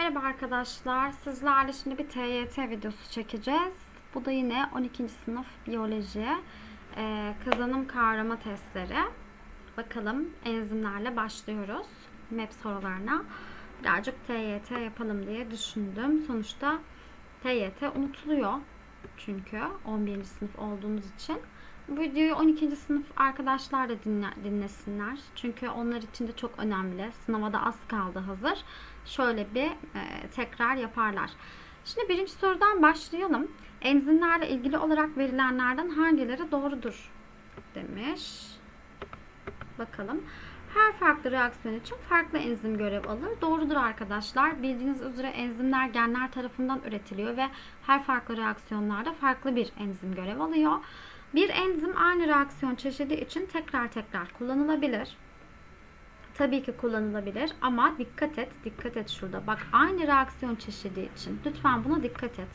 Merhaba arkadaşlar. Sizlerle şimdi bir TYT videosu çekeceğiz. Bu da yine 12. sınıf biyoloji ee, kazanım kavrama testleri. Bakalım enzimlerle başlıyoruz. MEP sorularına. Birazcık TYT yapalım diye düşündüm. Sonuçta TYT unutuluyor. Çünkü 11. sınıf olduğunuz için. Bu videoyu 12. sınıf arkadaşlar da dinle, dinlesinler. Çünkü onlar için de çok önemli. Sınava da az kaldı hazır. Şöyle bir e, tekrar yaparlar. Şimdi birinci sorudan başlayalım. Enzimlerle ilgili olarak verilenlerden hangileri doğrudur demiş. Bakalım. Her farklı reaksiyon için farklı enzim görev alır. Doğrudur arkadaşlar. Bildiğiniz üzere enzimler genler tarafından üretiliyor ve her farklı reaksiyonlarda farklı bir enzim görev alıyor. Bir enzim aynı reaksiyon çeşidi için tekrar tekrar kullanılabilir. Tabii ki kullanılabilir ama dikkat et, dikkat et şurada. Bak aynı reaksiyon çeşidi için. Lütfen buna dikkat et.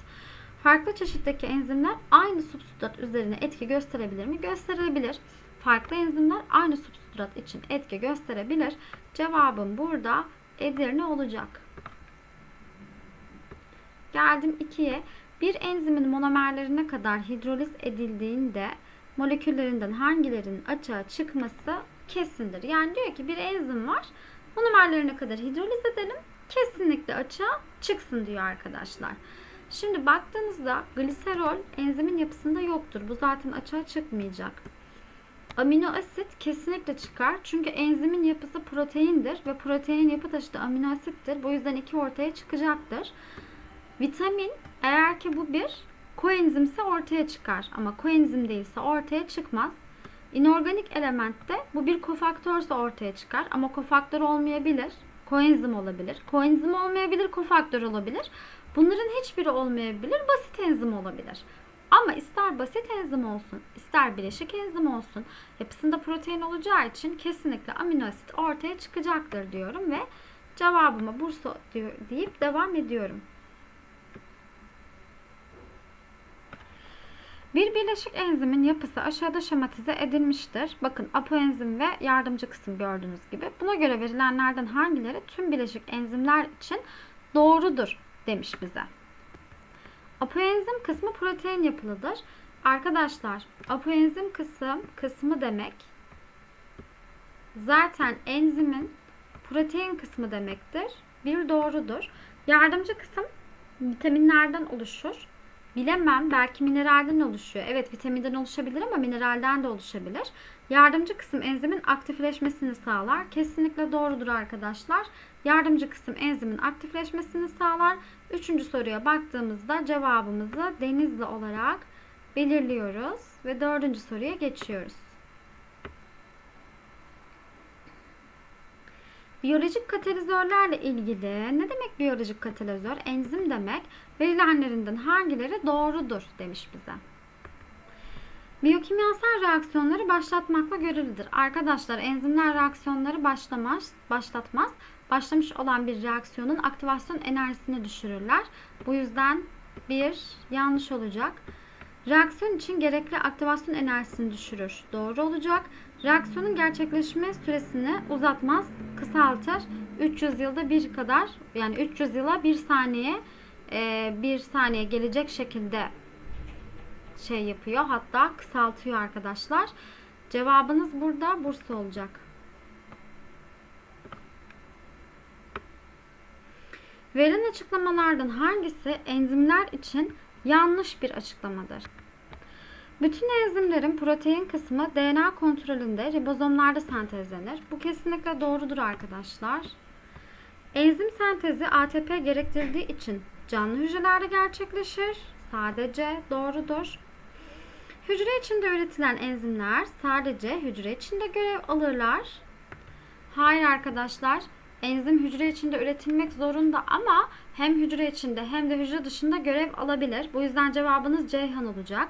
Farklı çeşitteki enzimler aynı substrat üzerine etki gösterebilir mi? Gösterebilir. Farklı enzimler aynı substrat için etki gösterebilir. Cevabım burada Edirne olacak. Geldim 2'ye. Bir enzimin monomerlerine kadar hidroliz edildiğinde moleküllerinden hangilerinin açığa çıkması kesindir. Yani diyor ki bir enzim var. Monomerlerine kadar hidroliz edelim. Kesinlikle açığa çıksın diyor arkadaşlar. Şimdi baktığınızda gliserol enzimin yapısında yoktur. Bu zaten açığa çıkmayacak. Amino asit kesinlikle çıkar. Çünkü enzimin yapısı proteindir ve proteinin yapı taşı da amino asittir. Bu yüzden iki ortaya çıkacaktır. Vitamin eğer ki bu bir koenzimse ortaya çıkar. Ama koenzim değilse ortaya çıkmaz. İnorganik elementte bu bir kofaktörse ortaya çıkar. Ama kofaktör olmayabilir. Koenzim olabilir. Koenzim olmayabilir, kofaktör olabilir. Bunların hiçbiri olmayabilir, basit enzim olabilir. Ama ister basit enzim olsun, ister bileşik enzim olsun, yapısında protein olacağı için kesinlikle amino asit ortaya çıkacaktır diyorum ve cevabıma Bursa deyip devam ediyorum. Bir bileşik enzimin yapısı aşağıda şematize edilmiştir. Bakın apoenzim ve yardımcı kısım gördüğünüz gibi. Buna göre verilenlerden hangileri tüm bileşik enzimler için doğrudur demiş bize. Apoenzim kısmı protein yapılıdır. Arkadaşlar apoenzim kısım kısmı demek zaten enzimin protein kısmı demektir. Bir doğrudur. Yardımcı kısım vitaminlerden oluşur. Bilemem belki mineralden oluşuyor. Evet vitaminden oluşabilir ama mineralden de oluşabilir. Yardımcı kısım enzimin aktifleşmesini sağlar. Kesinlikle doğrudur arkadaşlar. Yardımcı kısım enzimin aktifleşmesini sağlar. Üçüncü soruya baktığımızda cevabımızı denizli olarak belirliyoruz. Ve dördüncü soruya geçiyoruz. Biyolojik katalizörlerle ilgili ne demek biyolojik katalizör? Enzim demek. Verilenlerinden hangileri doğrudur demiş bize. Biyokimyasal reaksiyonları başlatmakla görevlidir. Arkadaşlar enzimler reaksiyonları başlamaz, başlatmaz. Başlamış olan bir reaksiyonun aktivasyon enerjisini düşürürler. Bu yüzden bir yanlış olacak. Reaksiyon için gerekli aktivasyon enerjisini düşürür. Doğru olacak. Reaksiyonun gerçekleşme süresini uzatmaz, kısaltır. 300 yılda bir kadar yani 300 yıla bir saniye e, bir saniye gelecek şekilde şey yapıyor. Hatta kısaltıyor arkadaşlar. Cevabınız burada Bursa olacak. Verilen açıklamalardan hangisi enzimler için yanlış bir açıklamadır? Bütün enzimlerin protein kısmı DNA kontrolünde ribozomlarda sentezlenir. Bu kesinlikle doğrudur arkadaşlar. Enzim sentezi ATP gerektirdiği için canlı hücrelerde gerçekleşir. Sadece doğrudur. Hücre içinde üretilen enzimler sadece hücre içinde görev alırlar. Hayır arkadaşlar. Enzim hücre içinde üretilmek zorunda ama hem hücre içinde hem de hücre dışında görev alabilir. Bu yüzden cevabınız Ceyhan olacak.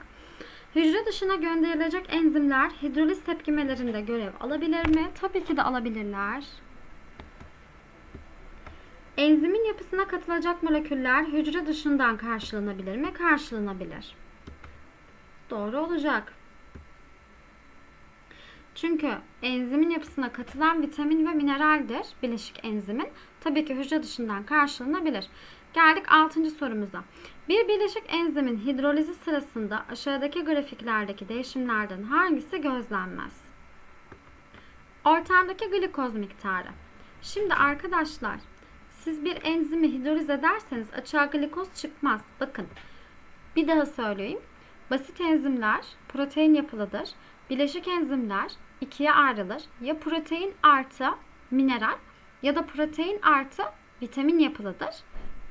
Hücre dışına gönderilecek enzimler hidroliz tepkimelerinde görev alabilir mi? Tabii ki de alabilirler. Enzimin yapısına katılacak moleküller hücre dışından karşılanabilir mi? Karşılanabilir. Doğru olacak. Çünkü enzimin yapısına katılan vitamin ve mineraldir bileşik enzimin. Tabii ki hücre dışından karşılanabilir. Geldik 6. sorumuza. Bir bileşik enzimin hidrolizi sırasında aşağıdaki grafiklerdeki değişimlerden hangisi gözlenmez? Ortamdaki glikoz miktarı. Şimdi arkadaşlar siz bir enzimi hidroliz ederseniz açığa glikoz çıkmaz. Bakın bir daha söyleyeyim. Basit enzimler protein yapılıdır. Bileşik enzimler ikiye ayrılır. Ya protein artı mineral ya da protein artı vitamin yapılıdır.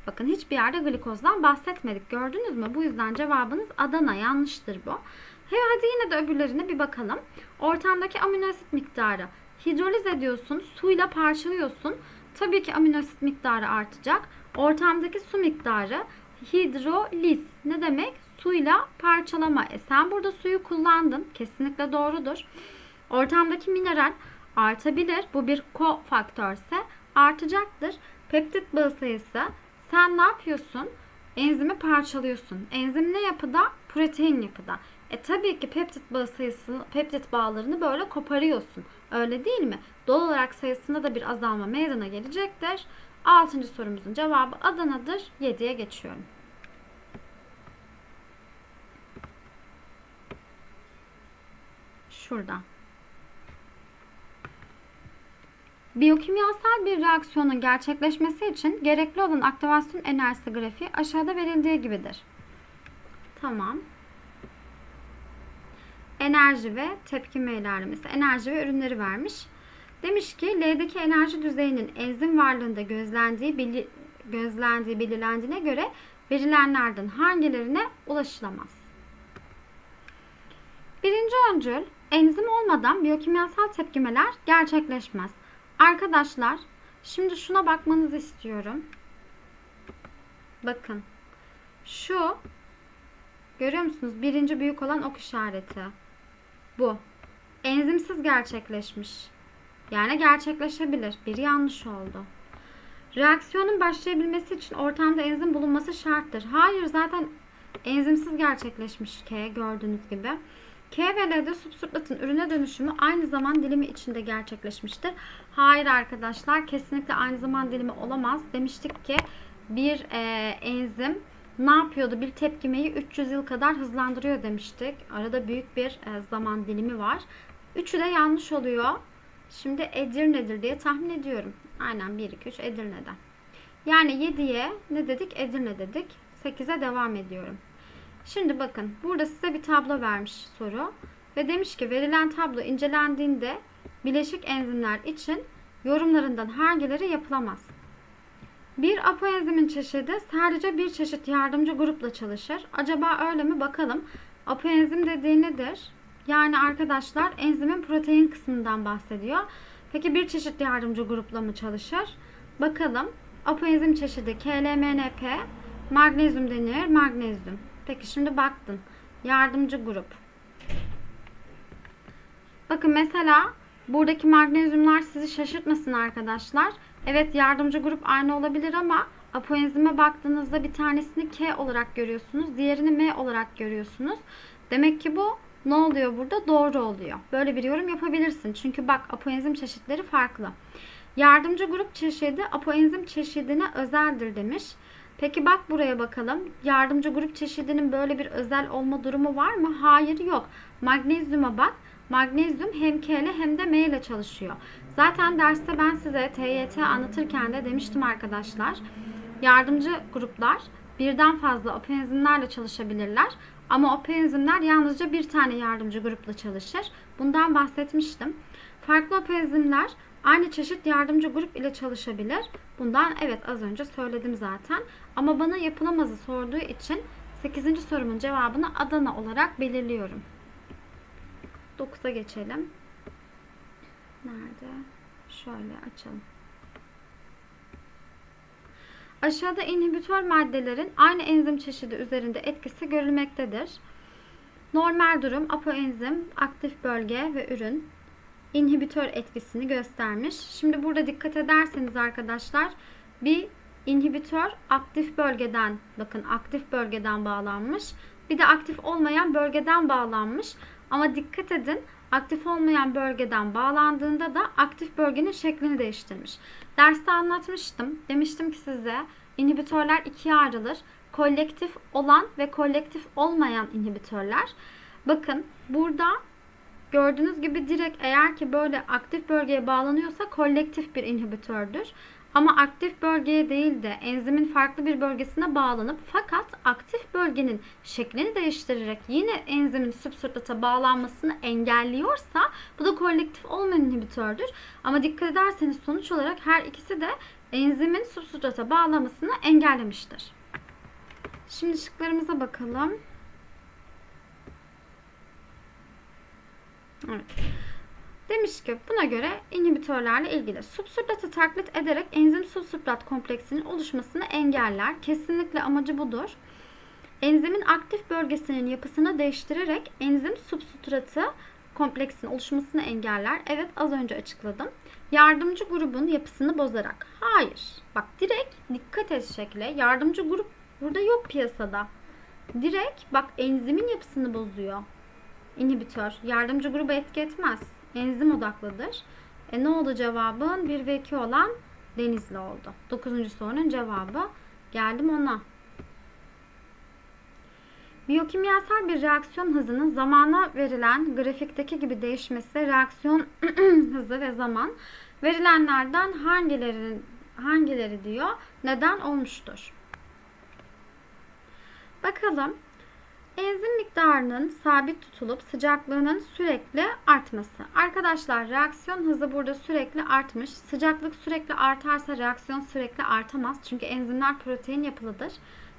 Bakın hiçbir yerde glikozdan bahsetmedik. Gördünüz mü? Bu yüzden cevabınız Adana. Yanlıştır bu. He, hadi yine de öbürlerine bir bakalım. Ortamdaki amino asit miktarı. Hidroliz ediyorsun, suyla parçalıyorsun. Tabii ki amino asit miktarı artacak. Ortamdaki su miktarı hidroliz. Ne demek? Suyla parçalama. E sen burada suyu kullandın. Kesinlikle doğrudur. Ortamdaki mineral artabilir. Bu bir kofaktörse artacaktır. Peptit bağı sayısı sen ne yapıyorsun? Enzimi parçalıyorsun. Enzim ne yapıda? Protein yapıda. E tabii ki peptit bağı sayısını, peptit bağlarını böyle koparıyorsun. Öyle değil mi? Doğal olarak sayısında da bir azalma meydana gelecektir. Altıncı sorumuzun cevabı Adana'dır. 7'ye geçiyorum. Şurada. Biyokimyasal bir reaksiyonun gerçekleşmesi için gerekli olan aktivasyon enerjisi grafiği aşağıda verildiği gibidir. Tamam. Enerji ve tepkime ilerlemesi. Enerji ve ürünleri vermiş. Demiş ki L'deki enerji düzeyinin enzim varlığında gözlendiği, bili, gözlendiği belirlendiğine göre verilenlerden hangilerine ulaşılamaz? Birinci öncül, enzim olmadan biyokimyasal tepkimeler gerçekleşmez. Arkadaşlar, şimdi şuna bakmanızı istiyorum. Bakın. Şu görüyor musunuz? Birinci büyük olan ok işareti. Bu. Enzimsiz gerçekleşmiş. Yani gerçekleşebilir. Bir yanlış oldu. Reaksiyonun başlayabilmesi için ortamda enzim bulunması şarttır. Hayır zaten enzimsiz gerçekleşmiş K gördüğünüz gibi. K substratın ürüne dönüşümü aynı zaman dilimi içinde gerçekleşmiştir. Hayır arkadaşlar kesinlikle aynı zaman dilimi olamaz. Demiştik ki bir e, enzim ne yapıyordu? Bir tepkimeyi 300 yıl kadar hızlandırıyor demiştik. Arada büyük bir e, zaman dilimi var. Üçü de yanlış oluyor. Şimdi Edirne'dir diye tahmin ediyorum. Aynen 1, 2, 3 Edirne'den. Yani 7'ye ne dedik? Edirne dedik. 8'e devam ediyorum. Şimdi bakın burada size bir tablo vermiş soru. Ve demiş ki verilen tablo incelendiğinde bileşik enzimler için yorumlarından hangileri yapılamaz? Bir apoenzimin çeşidi sadece bir çeşit yardımcı grupla çalışır. Acaba öyle mi bakalım. Apoenzim dediği nedir? Yani arkadaşlar enzimin protein kısmından bahsediyor. Peki bir çeşit yardımcı grupla mı çalışır? Bakalım. Apoenzim çeşidi KLMNP, magnezyum denir, magnezyum. Peki şimdi baktın. Yardımcı grup. Bakın mesela buradaki magnezyumlar sizi şaşırtmasın arkadaşlar. Evet yardımcı grup aynı olabilir ama apoenzime baktığınızda bir tanesini K olarak görüyorsunuz. Diğerini M olarak görüyorsunuz. Demek ki bu ne oluyor burada? Doğru oluyor. Böyle bir yorum yapabilirsin. Çünkü bak apoenzim çeşitleri farklı. Yardımcı grup çeşidi apoenzim çeşidine özeldir demiş. Peki bak buraya bakalım. Yardımcı grup çeşidinin böyle bir özel olma durumu var mı? Hayır yok. Magnezyuma bak. Magnezyum hem K ile hem de M ile çalışıyor. Zaten derste ben size TYT anlatırken de demiştim arkadaşlar. Yardımcı gruplar birden fazla apoenzimlerle çalışabilirler. Ama apoenzimler yalnızca bir tane yardımcı grupla çalışır. Bundan bahsetmiştim. Farklı apoenzimler aynı çeşit yardımcı grup ile çalışabilir. Bundan evet az önce söyledim zaten. Ama bana yapılamazı sorduğu için 8. sorumun cevabını Adana olarak belirliyorum. 9'a geçelim. Nerede? Şöyle açalım. Aşağıda inhibitör maddelerin aynı enzim çeşidi üzerinde etkisi görülmektedir. Normal durum apoenzim, aktif bölge ve ürün inhibitör etkisini göstermiş. Şimdi burada dikkat ederseniz arkadaşlar bir inhibitör aktif bölgeden bakın aktif bölgeden bağlanmış. Bir de aktif olmayan bölgeden bağlanmış. Ama dikkat edin aktif olmayan bölgeden bağlandığında da aktif bölgenin şeklini değiştirmiş. Derste anlatmıştım. Demiştim ki size inhibitörler ikiye ayrılır. Kolektif olan ve kolektif olmayan inhibitörler. Bakın burada gördüğünüz gibi direkt eğer ki böyle aktif bölgeye bağlanıyorsa kolektif bir inhibitördür. Ama aktif bölgeye değil de enzimin farklı bir bölgesine bağlanıp fakat aktif bölgenin şeklini değiştirerek yine enzimin substrata bağlanmasını engelliyorsa bu da kolektif olmayan inhibitördür. Ama dikkat ederseniz sonuç olarak her ikisi de enzimin substrata bağlamasını engellemiştir. Şimdi şıklarımıza bakalım. Demiş ki buna göre inhibitörlerle ilgili substratı taklit ederek enzim substrat kompleksinin oluşmasını engeller. Kesinlikle amacı budur. Enzimin aktif bölgesinin yapısını değiştirerek enzim substratı kompleksin oluşmasını engeller. Evet az önce açıkladım. Yardımcı grubun yapısını bozarak. Hayır. Bak direkt dikkat et şekle. Yardımcı grup burada yok piyasada. Direkt bak enzimin yapısını bozuyor. İnhibitör. Yardımcı grubu etki etmez enzim odaklıdır. E ne oldu cevabın? 1 ve 2 olan Denizli oldu. 9. sorunun cevabı. Geldim ona. Biyokimyasal bir reaksiyon hızının zamana verilen grafikteki gibi değişmesi reaksiyon hızı ve zaman verilenlerden hangileri hangileri diyor neden olmuştur? Bakalım Enzim miktarının sabit tutulup sıcaklığının sürekli artması. Arkadaşlar reaksiyon hızı burada sürekli artmış. Sıcaklık sürekli artarsa reaksiyon sürekli artamaz. Çünkü enzimler protein yapılıdır.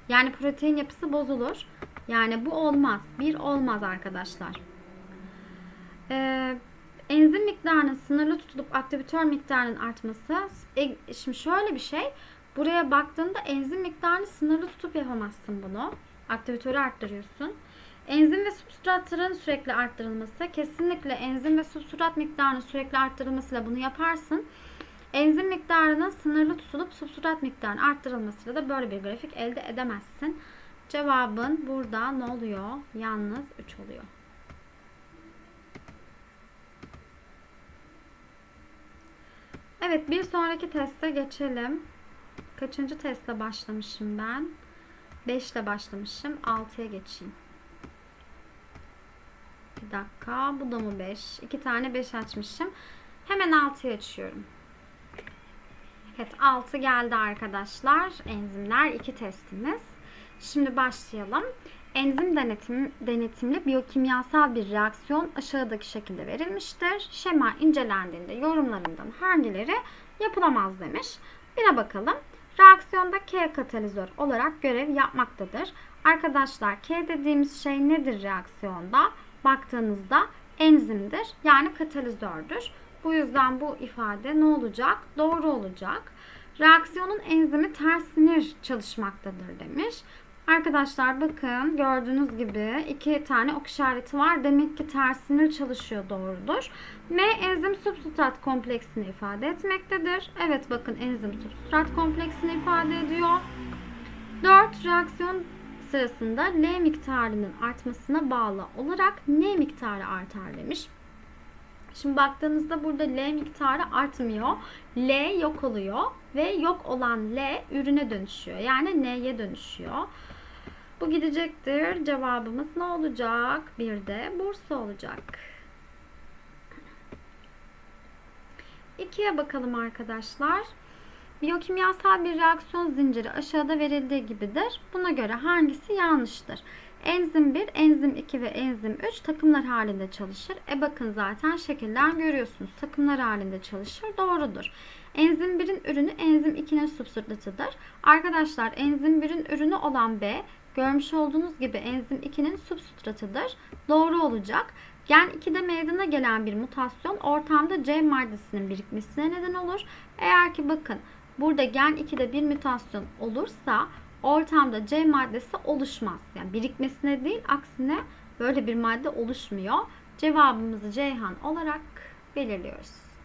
Yani protein yapısı bozulur. Yani bu olmaz. Bir olmaz arkadaşlar. Ee, enzim miktarının sınırlı tutulup aktivitör miktarının artması. E, şimdi şöyle bir şey. Buraya baktığında enzim miktarını sınırlı tutup yapamazsın bunu aktivitörü arttırıyorsun. Enzim ve substratların sürekli arttırılması. Kesinlikle enzim ve substrat miktarının sürekli arttırılmasıyla bunu yaparsın. Enzim miktarının sınırlı tutulup substrat miktarının arttırılmasıyla da böyle bir grafik elde edemezsin. Cevabın burada ne oluyor? Yalnız 3 oluyor. Evet bir sonraki teste geçelim. Kaçıncı testle başlamışım ben? 5 ile başlamışım. 6'ya geçeyim. Bir dakika. Bu da mı 5? 2 tane 5 açmışım. Hemen 6'yı açıyorum. Evet 6 geldi arkadaşlar. Enzimler 2 testimiz. Şimdi başlayalım. Enzim denetim, denetimli biyokimyasal bir reaksiyon aşağıdaki şekilde verilmiştir. Şema incelendiğinde yorumlarından hangileri yapılamaz demiş. Bire bakalım. Reaksiyonda K katalizör olarak görev yapmaktadır. Arkadaşlar K dediğimiz şey nedir reaksiyonda? Baktığınızda enzimdir yani katalizördür. Bu yüzden bu ifade ne olacak? Doğru olacak. Reaksiyonun enzimi ters sinir çalışmaktadır demiş. Arkadaşlar bakın gördüğünüz gibi iki tane ok işareti var. Demek ki ters sinir çalışıyor doğrudur. M enzim substrat kompleksini ifade etmektedir. Evet bakın enzim substrat kompleksini ifade ediyor. 4 reaksiyon sırasında L miktarının artmasına bağlı olarak N miktarı artar demiş. Şimdi baktığınızda burada L miktarı artmıyor. L yok oluyor ve yok olan L ürüne dönüşüyor. Yani N'ye dönüşüyor. Bu gidecektir. Cevabımız ne olacak? Bir de Bursa olacak. İkiye bakalım arkadaşlar. Biyokimyasal bir reaksiyon zinciri aşağıda verildiği gibidir. Buna göre hangisi yanlıştır? Enzim 1, enzim 2 ve enzim 3 takımlar halinde çalışır. E bakın zaten şekilden görüyorsunuz. Takımlar halinde çalışır. Doğrudur. Enzim 1'in ürünü enzim 2'nin substratıdır. Arkadaşlar enzim 1'in ürünü olan B görmüş olduğunuz gibi enzim 2'nin substratıdır. Doğru olacak. Gen 2'de meydana gelen bir mutasyon ortamda C maddesinin birikmesine neden olur. Eğer ki bakın burada gen 2'de bir mutasyon olursa ortamda C maddesi oluşmaz. Yani birikmesine değil aksine böyle bir madde oluşmuyor. Cevabımızı Ceyhan olarak belirliyoruz.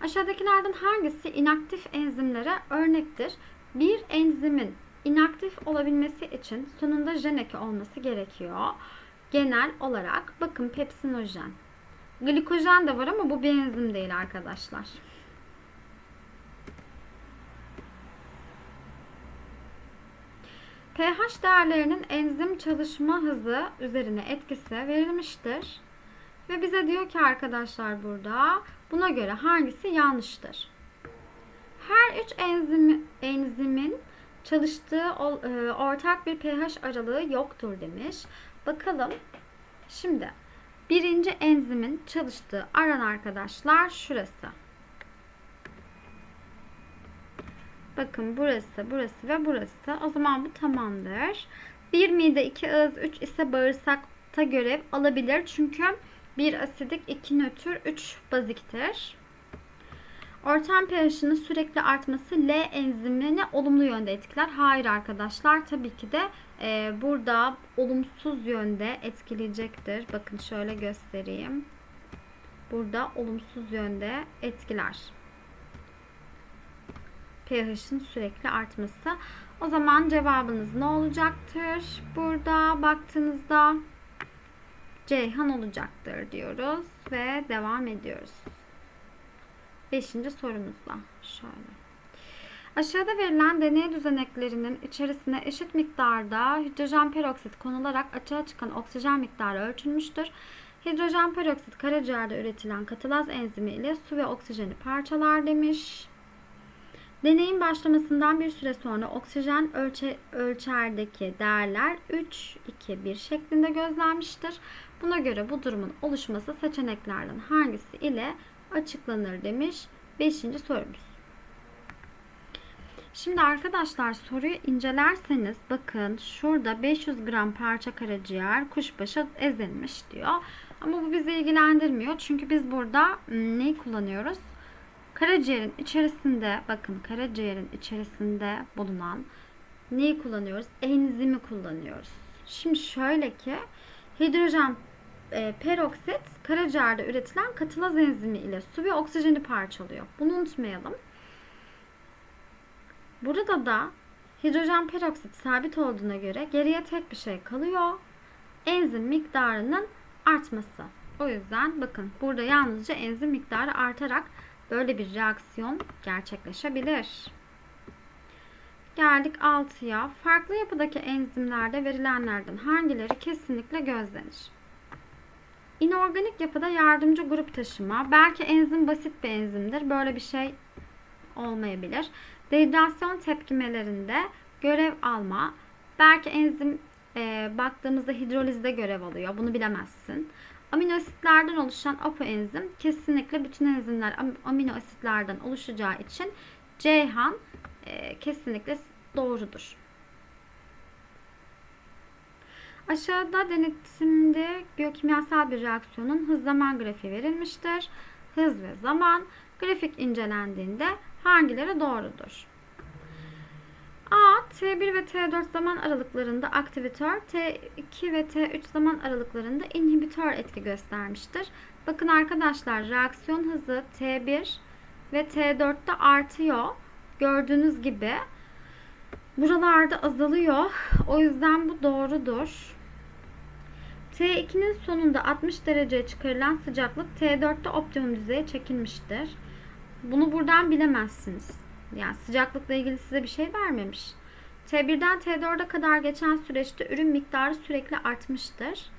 Aşağıdakilerden hangisi inaktif enzimlere örnektir? Bir enzimin inaktif olabilmesi için sonunda jen eki olması gerekiyor. Genel olarak bakın pepsinojen. Glikojen de var ama bu bir enzim değil arkadaşlar. pH değerlerinin enzim çalışma hızı üzerine etkisi verilmiştir. Ve bize diyor ki arkadaşlar burada buna göre hangisi yanlıştır? Her üç enzim, enzimin çalıştığı e, ortak bir pH aralığı yoktur demiş. Bakalım. Şimdi birinci enzimin çalıştığı aran arkadaşlar şurası. Bakın burası, burası ve burası. O zaman bu tamamdır. Bir mide, iki ağız, üç ise bağırsakta görev alabilir. Çünkü bir asidik, iki nötr, üç baziktir. Ortam pH'inin sürekli artması L enzimini olumlu yönde etkiler. Hayır arkadaşlar tabii ki de e, burada olumsuz yönde etkileyecektir. Bakın şöyle göstereyim. Burada olumsuz yönde etkiler pH'in sürekli artması. O zaman cevabınız ne olacaktır? Burada baktığınızda Ceyhan olacaktır diyoruz ve devam ediyoruz. Beşinci sorumuzla şöyle. Aşağıda verilen deney düzeneklerinin içerisine eşit miktarda hidrojen peroksit konularak açığa çıkan oksijen miktarı ölçülmüştür. Hidrojen peroksit karaciğerde üretilen katılaz enzimi ile su ve oksijeni parçalar demiş. Deneyin başlamasından bir süre sonra oksijen ölçe, ölçerdeki değerler 3, 2, 1 şeklinde gözlenmiştir. Buna göre bu durumun oluşması seçeneklerden hangisi ile açıklanır demiş 5. sorumuz. Şimdi arkadaşlar soruyu incelerseniz bakın şurada 500 gram parça karaciğer kuşbaşı ezilmiş diyor. Ama bu bizi ilgilendirmiyor. Çünkü biz burada neyi kullanıyoruz? Karaciğerin içerisinde bakın karaciğerin içerisinde bulunan neyi kullanıyoruz? Enzimi kullanıyoruz. Şimdi şöyle ki hidrojen e, peroksit karaciğerde üretilen katılaz enzimi ile su ve oksijeni parçalıyor. Bunu unutmayalım. Burada da hidrojen peroksit sabit olduğuna göre geriye tek bir şey kalıyor. Enzim miktarının artması. O yüzden bakın burada yalnızca enzim miktarı artarak böyle bir reaksiyon gerçekleşebilir. Geldik 6'ya. Farklı yapıdaki enzimlerde verilenlerden hangileri kesinlikle gözlenir? İnorganik yapıda yardımcı grup taşıma. Belki enzim basit bir enzimdir. Böyle bir şey olmayabilir. Dehidrasyon tepkimelerinde görev alma. Belki enzim e, baktığımızda hidrolizde görev alıyor. Bunu bilemezsin. Amino asitlerden oluşan apoenzim kesinlikle bütün enzimler amino asitlerden oluşacağı için Ceyhan e, kesinlikle doğrudur. Aşağıda denetimde biyokimyasal bir reaksiyonun hız zaman grafiği verilmiştir. Hız ve zaman grafik incelendiğinde hangileri doğrudur? A. T1 ve T4 zaman aralıklarında aktivitör, T2 ve T3 zaman aralıklarında inhibitör etki göstermiştir. Bakın arkadaşlar reaksiyon hızı T1 ve T4'te artıyor. Gördüğünüz gibi buralarda azalıyor. O yüzden bu doğrudur. T2'nin sonunda 60 dereceye çıkarılan sıcaklık T4'te optimum düzeye çekilmiştir. Bunu buradan bilemezsiniz. Yani sıcaklıkla ilgili size bir şey vermemiş. T1'den T4'e kadar geçen süreçte ürün miktarı sürekli artmıştır.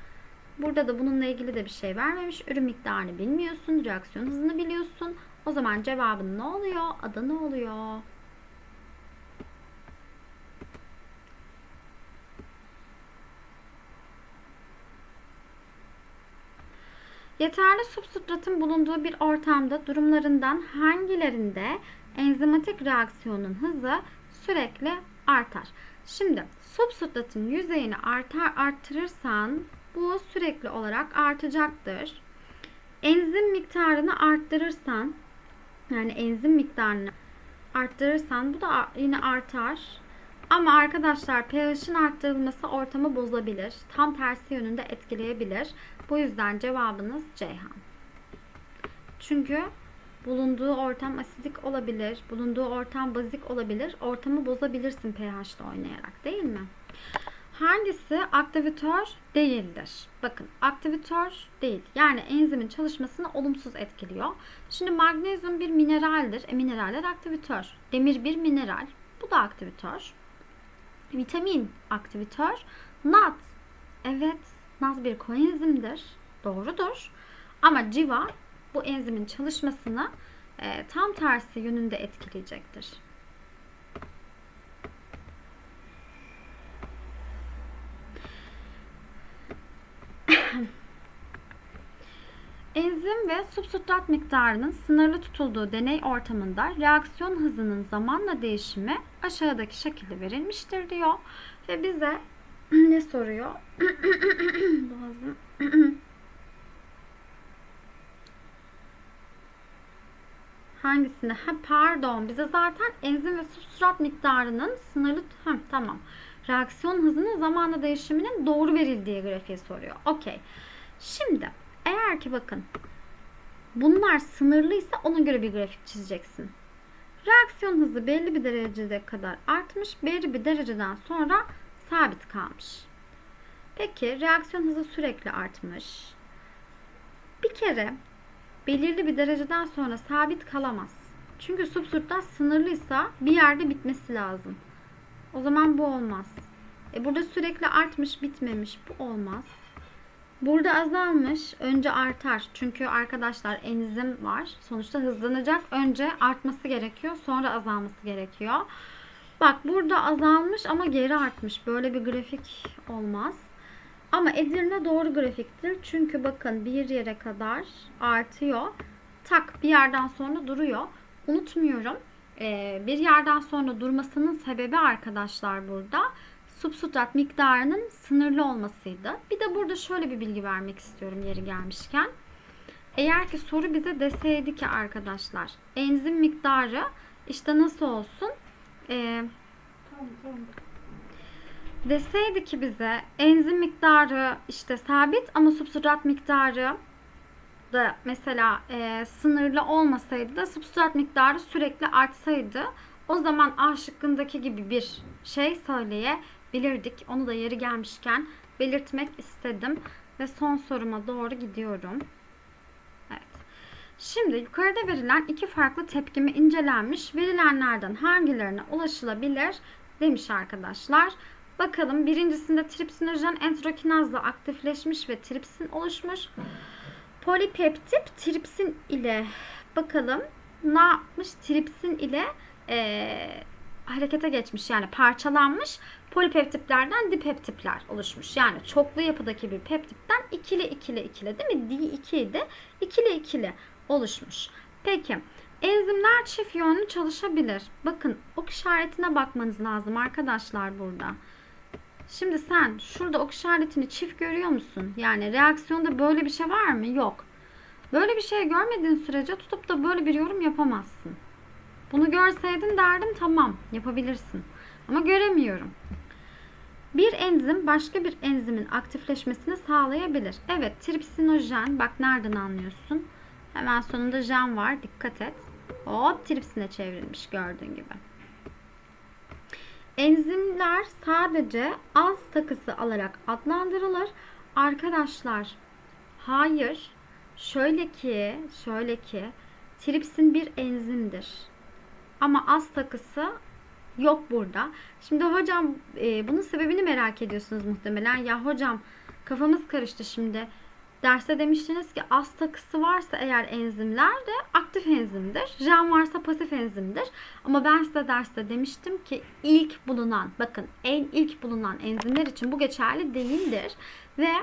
Burada da bununla ilgili de bir şey vermemiş. Ürün miktarını bilmiyorsun, reaksiyon hızını biliyorsun. O zaman cevabın ne oluyor? Adı ne oluyor? Yeterli substratın bulunduğu bir ortamda durumlarından hangilerinde enzimatik reaksiyonun hızı sürekli artar. Şimdi substratın yüzeyini artar arttırırsan bu sürekli olarak artacaktır. Enzim miktarını arttırırsan yani enzim miktarını arttırırsan bu da yine artar. Ama arkadaşlar pH'in arttırılması ortamı bozabilir. Tam tersi yönünde etkileyebilir. Bu yüzden cevabınız Ceyhan. Çünkü Bulunduğu ortam asidik olabilir, bulunduğu ortam bazik olabilir. Ortamı bozabilirsin pH'le oynayarak değil mi? Hangisi aktivitör değildir? Bakın aktivitör değil. Yani enzimin çalışmasını olumsuz etkiliyor. Şimdi magnezyum bir mineraldir. E, mineraller aktivitör. Demir bir mineral. Bu da aktivitör. Vitamin aktivitör. Nat. Evet. Naz bir koenzimdir. Doğrudur. Ama civa bu enzimin çalışmasını e, tam tersi yönünde etkileyecektir. Enzim ve substrat miktarının sınırlı tutulduğu deney ortamında reaksiyon hızının zamanla değişimi aşağıdaki şekilde verilmiştir diyor. Ve bize ne soruyor? Boğazım. Hangisini? Ha, pardon. Bize zaten enzim ve substrat miktarının sınırlı... Ha, tamam. Reaksiyon hızının zamanla değişiminin doğru verildiği grafiği soruyor. Okey. Şimdi eğer ki bakın bunlar sınırlıysa ona göre bir grafik çizeceksin. Reaksiyon hızı belli bir derecede kadar artmış, belli bir dereceden sonra sabit kalmış. Peki reaksiyon hızı sürekli artmış. Bir kere belirli bir dereceden sonra sabit kalamaz. Çünkü substrat sınırlıysa bir yerde bitmesi lazım. O zaman bu olmaz. E burada sürekli artmış, bitmemiş. Bu olmaz. Burada azalmış, önce artar. Çünkü arkadaşlar enzim var. Sonuçta hızlanacak. Önce artması gerekiyor, sonra azalması gerekiyor. Bak burada azalmış ama geri artmış. Böyle bir grafik olmaz. Ama Edirne doğru grafiktir. Çünkü bakın bir yere kadar artıyor. Tak bir yerden sonra duruyor. Unutmuyorum. Ee, bir yerden sonra durmasının sebebi arkadaşlar burada substrat miktarının sınırlı olmasıydı. Bir de burada şöyle bir bilgi vermek istiyorum yeri gelmişken. Eğer ki soru bize deseydi ki arkadaşlar enzim miktarı işte nasıl olsun? Ee, deseydi ki bize enzim miktarı işte sabit ama substrat miktarı da mesela e, sınırlı olmasaydı da substrat miktarı sürekli artsaydı o zaman A şıkkındaki gibi bir şey söyleyebilirdik. Onu da yeri gelmişken belirtmek istedim. Ve son soruma doğru gidiyorum. Şimdi yukarıda verilen iki farklı tepkimi incelenmiş. Verilenlerden hangilerine ulaşılabilir demiş arkadaşlar. Bakalım birincisinde tripsinojen enterokinazla aktifleşmiş ve tripsin oluşmuş. Polipeptip tripsin ile bakalım ne yapmış? Tripsin ile e, harekete geçmiş yani parçalanmış polipeptiplerden dipeptipler oluşmuş. Yani çoklu yapıdaki bir peptipten ikili ikili ikili değil mi? D2 idi. İkili ikili oluşmuş. Peki enzimler çift yönlü çalışabilir. Bakın ok işaretine bakmanız lazım arkadaşlar burada. Şimdi sen şurada ok işaretini çift görüyor musun? Yani reaksiyonda böyle bir şey var mı? Yok. Böyle bir şey görmediğin sürece tutup da böyle bir yorum yapamazsın. Bunu görseydin derdim tamam yapabilirsin. Ama göremiyorum. Bir enzim başka bir enzimin aktifleşmesini sağlayabilir. Evet tripsinojen bak nereden anlıyorsun? Hemen sonunda jen var dikkat et. Hop tripsine çevrilmiş gördüğün gibi. Enzimler sadece az takısı alarak adlandırılır. Arkadaşlar hayır şöyle ki şöyle ki tripsin bir enzimdir. Ama az takısı yok burada. Şimdi hocam e, bunun sebebini merak ediyorsunuz muhtemelen. Ya hocam kafamız karıştı şimdi. Derste demiştiniz ki az takısı varsa eğer enzimler de aktif enzimdir. Jen varsa pasif enzimdir. Ama ben size derste demiştim ki ilk bulunan bakın en ilk bulunan enzimler için bu geçerli değildir. Ve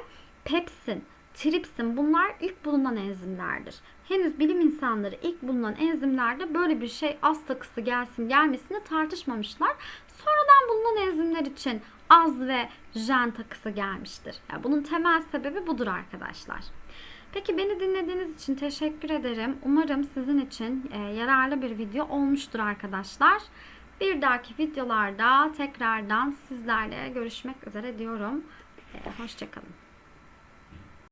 pepsin, tripsin bunlar ilk bulunan enzimlerdir. Henüz bilim insanları ilk bulunan enzimlerde böyle bir şey az takısı gelsin gelmesini tartışmamışlar. Sonradan bulunan enzimler için az ve jen takısı gelmiştir. Yani bunun temel sebebi budur arkadaşlar. Peki beni dinlediğiniz için teşekkür ederim. Umarım sizin için e, yararlı bir video olmuştur arkadaşlar. Bir dahaki videolarda tekrardan sizlerle görüşmek üzere diyorum. E, hoşçakalın.